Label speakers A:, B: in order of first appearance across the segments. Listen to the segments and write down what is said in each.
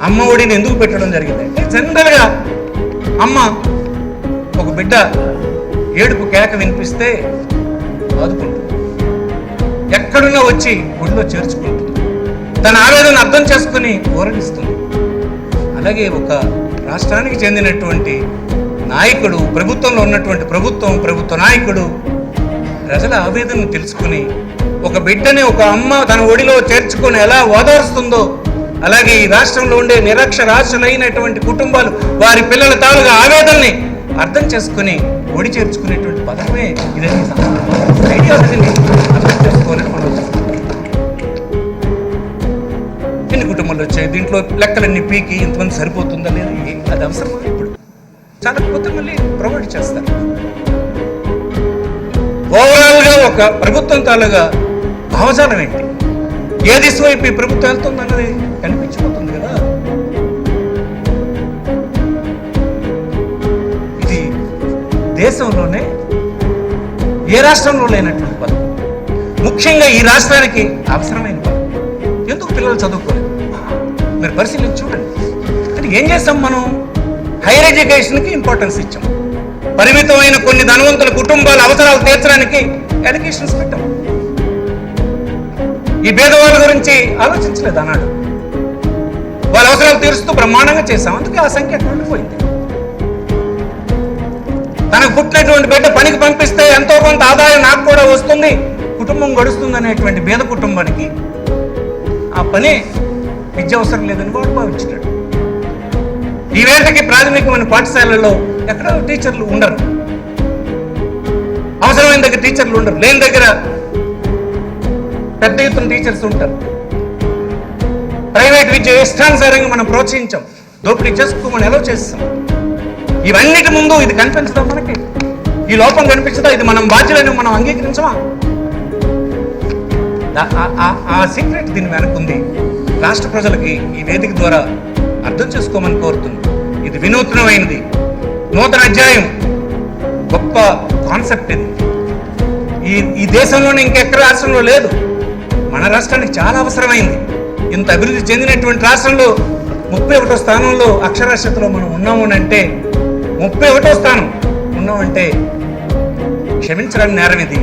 A: అమ్మ ఒడిని ఎందుకు పెట్టడం జరిగింది? జనరల్గా అమ్మ ఒక బిడ్డ ఏడుపు కేక వినిపిస్తే బాదుకుంటుంది ఎక్కడున్నా వచ్చి ఒడిలో చేర్చుకుంటుంది. తన ఆవేదన అర్థం చేసుకుని ఊరడిస్తుంది అలాగే ఒక రాష్ట్రానికి చెందినటువంటి నాయకుడు ప్రభుత్వంలో ఉన్నటువంటి ప్రభుత్వం ప్రభుత్వ నాయకుడు ప్రజల ఆవేదనను తెలుసుకుని ఒక బిడ్డని ఒక అమ్మ తన ఒడిలో చేర్చుకొని ఎలా ఓదార్స్తుందో అలాగే ఈ రాష్ట్రంలో ఉండే నిరక్షరాస్యులైనటువంటి కుటుంబాలు వారి పిల్లల తాలూగా ఆవేదనని అర్థం చేసుకుని ఒడి చేర్చుకునేటువంటి పదమే ఇదని ఐడియాలజీని అర్థం చేసుకోవాలని మనం ఎన్ని కుటుంబాలు వచ్చాయి? దీంట్లో లెక్కలన్నీ పీకి ఇంతమంది సరిపోతుందా లేదా? అది అవసరమా ఇప్పుడు? చాలా కొత్త మళ్ళీ ప్రొవైడ్ చేస్తారు. ఓవరాల్గా ఒక ప్రభుత్వం తాలూగా భావజాలం ఏంటి? ఏ దిశ వైపు ఈ ప్రభుత్వం వెళ్తుంది అన్నది కనిపించిపోతుంది కదా. ఇది దేశంలోనే ఏ రాష్ట్రంలో లేనటువంటి పదం ముఖ్యంగా ఈ రాష్ట్రానికి అవసరమైన పదం ఎందుకు పిల్లలు చదువుకోలేదు? మీరు పరిశీలించి చూడండి. అంటే ఏం చేస్తాం మనం? హైయర్ ఎడ్యుకేషన్కి ఇంపార్టెన్స్ ఇచ్చాం. పరిమితమైన కొన్ని ధనవంతుల కుటుంబాల అవసరాలు తీర్చడానికి ఎడ్యుకేషన్స్ పెట్టాం. ఈ భేదవాళ్ళ గురించి ఆలోచించలేదు అన్నాడు. వాళ్ళ అవసరాలు తీరుస్తూ బ్రహ్మాండంగా చేశాం. అందుకే ఆ సంఖ్య అక్కడ ఉండిపోయింది తనకు పుట్టినటువంటి బిడ్డ పనికి పంపిస్తే ఎంతో కొంత ఆదాయం నాకు కూడా వస్తుంది. కుటుంబం గడుస్తుంది అనేటువంటి పేద కుటుంబానికి ఆ పని విద్య అవసరం లేదని వాడు భావించాడు. ఈ వేటకి ప్రాథమికమైన పాఠశాలలో ఎక్కడ టీచర్లు ఉండరు. అవసరమైన దగ్గర టీచర్లు ఉండరు. లేని దగ్గర పెద్ద ఎత్తున టీచర్స్ ఉంటారు. ప్రైవేట్ విద్య ఇష్టానుసారంగా మనం ప్రోత్సహించాం. దోపిడీ చేసుకోమని ఎలా చేస్తాం ఇవన్నిటి ముందు ఇది కనిపించదా మనకి? ఈ లోపం కనిపించదా? ఇది మనం బాధ్యులని మనం అంగీకరించమా? ఆ- ఆ సీక్రెట్ దీని వెనకుంది రాష్ట్ర ప్రజలకి ఈ వేదిక ద్వారా అర్థం చేసుకోమని కోరుతుంది. ఇది వినూత్నమైనది. నూతన అధ్యాయం. గొప్ప కాన్సెప్ట్ ఇది. ఈ ఈ దేశంలోనే ఇంకెక్కడ రాష్ట్రంలో లేదు. మన రాష్ట్రానికి చాలా అవసరమైంది. ఇంత అభివృద్ధి చెందినటువంటి రాష్ట్రంలో ముప్పై ఒకటో స్థానంలో అక్షరాస్యతలో మనం ఉన్నాము అని అంటే ముప్పై ఒకటో స్థానం ఉన్నామంటే క్షమించడానికి నేరం ఇది.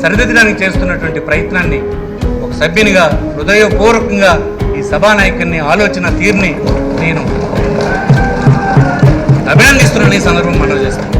A: సరిదిద్దడానికి చేస్తున్నటువంటి ప్రయత్నాన్ని ఒక సభ్యునిగా హృదయపూర్వకంగా ఈ సభానాయకుని ఆలోచన తీరుని నేను అభినందిస్తున్నాను. ఈ సందర్భం మనం చేస్తాను